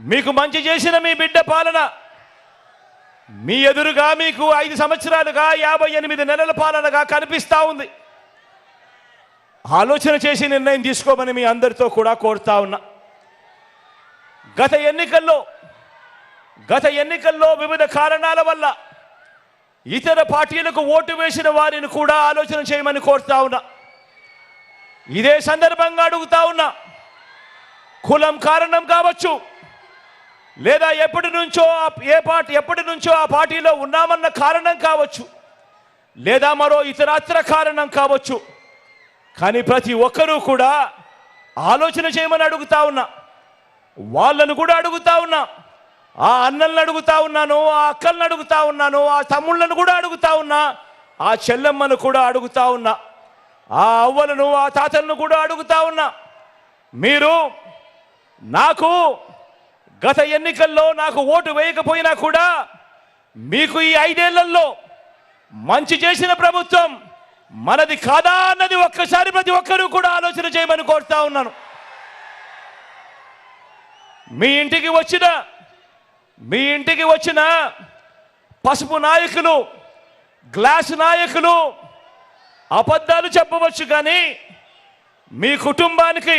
మీకు మంచి చేసిన మీ బిడ్డ పాలన. మీ ఎదురుగా మీకు ఐదు సంవత్సరాలుగా యాభై ఎనిమిది నెలల పాలనగా కనిపిస్తా ఉంది. ఆలోచన చేసి నిర్ణయం తీసుకోమని మీ అందరితో కూడా కోరుతా ఉన్నా. గత ఎన్నికల్లో గత ఎన్నికల్లో వివిధ కారణాల వల్ల ఇతర పార్టీలకు ఓటు వేసిన వారిని కూడా ఆలోచన చేయమని కోరుతా ఉన్నా. ఇదే సందర్భంగా అడుగుతా ఉన్నా కులం కారణం కావచ్చు లేదా ఎప్పటి నుంచో ఏ పార్టీ ఎప్పటి నుంచో ఆ పార్టీలో ఉన్నామన్న కారణం కావచ్చు. లేదా మరో ఇతరత్ర కారణం కావచ్చు. కానీ ప్రతి ఒక్కరూ కూడా ఆలోచన చేయమని అడుగుతా ఉన్నా. వాళ్ళను కూడా అడుగుతా ఉన్నా. ఆ అన్నలను అడుగుతా ఉన్నాను ఆ అక్కలను అడుగుతా ఉన్నాను ఆ తమ్ముళ్ళను కూడా అడుగుతా ఉన్నా. ఆ చెల్లెమ్మను కూడా అడుగుతా ఉన్నా. ఆ అవ్వలను ఆ తాతలను కూడా అడుగుతా ఉన్నా. మీరు నాకు గత ఎన్నికల్లో నాకు ఓటు వేయకపోయినా కూడా మీకు ఈ ఐదేళ్ళలో మంచి చేసిన ప్రభుత్వం మనది కాదా అన్నది ఒక్కసారి ప్రతి ఒక్కరూ కూడా ఆలోచన చేయమని కోరుతా ఉన్నాను. మీ ఇంటికి వచ్చిన మీ ఇంటికి వచ్చిన పసుపు నాయకులు గ్లాస్ నాయకులు అబద్ధాలు చెప్పవచ్చు కానీ మీ కుటుంబానికి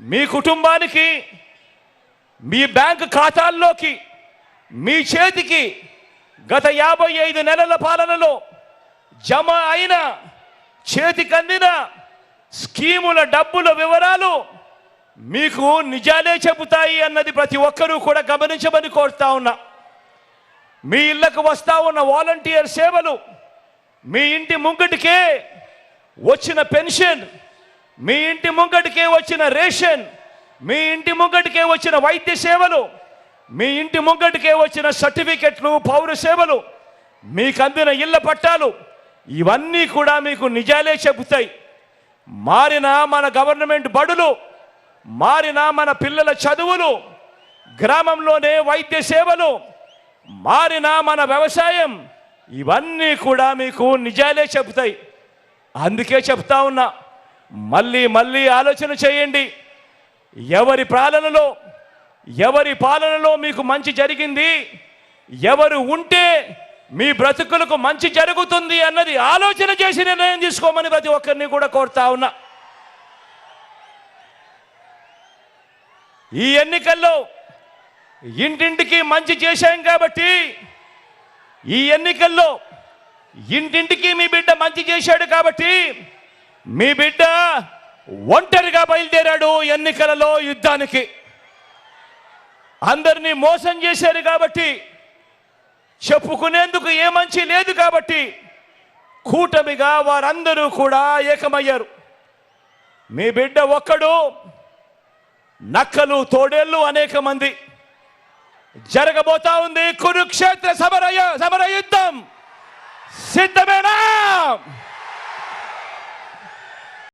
మీ కుటుంబానికి మీ బ్యాంక్ ఖాతాల్లోకి మీ చేతికి గత యాభై ఐదు నెలల పాలనలో జమ అయిన చేతికి అందిన స్కీముల డబ్బుల వివరాలు మీకు నిజాలే చెబుతాయి అన్నది ప్రతి ఒక్కరూ కూడా గమనించమని కోరుతా ఉన్నా. మీ ఇళ్ళకు వస్తా ఉన్న వాలంటీర్ సేవలు మీ ఇంటి ముంగటికే వచ్చిన పెన్షన్ మీ ఇంటి ముంగటికే వచ్చిన రేషన్ మీ ఇంటి ముంగటికే వచ్చిన వైద్య సేవలు మీ ఇంటి ముంగటికే వచ్చిన సర్టిఫికెట్లు పౌర సేవలు మీకు అందిన ఇళ్ళ పట్టాలు ఇవన్నీ కూడా మీకు నిజాలే చెబుతాయి. మారిన మన గవర్నమెంట్ బడులు మారిన మన పిల్లల చదువులు గ్రామంలోనే వైద్య సేవలు మారిన మన వ్యవసాయం ఇవన్నీ కూడా మీకు నిజాలే చెబుతాయి. అందుకే చెప్తా ఉన్నా మళ్ళీ మళ్ళీ ఆలోచన చేయండి. ఎవరి పాలనలో ఎవరి పాలనలో మీకు మంచి జరిగింది ఎవరు ఉంటే మీ బ్రతుకులకు మంచి జరుగుతుంది అన్నది ఆలోచన చేసి నిర్ణయం తీసుకోమని ప్రతి ఒక్కరిని కూడా కోరుతా ఉన్నా. ఈ ఎన్నికల్లో ఇంటింటికి మంచి చేశాం కాబట్టి ఈ ఎన్నికల్లో ఇంటింటికి మీ బిడ్డ మంచి చేశాడు కాబట్టి మీ బిడ్డ ఒంటరిగా బయలుదేరాడు ఎన్నికలలో యుద్ధానికి. అందరినీ మోసం చేశారు కాబట్టి చెప్పుకునేందుకు ఏ మంచి లేదు కాబట్టి కూటమిగా వారందరూ కూడా ఏకమయ్యారు. మీ బిడ్డ ఒక్కడు నక్కలు తోడేళ్ళు అనేక మంది. జరగబోతా ఉంది కురుక్షేత్ర సమరయ సమరయుద్ధం. సిద్ధమేనా?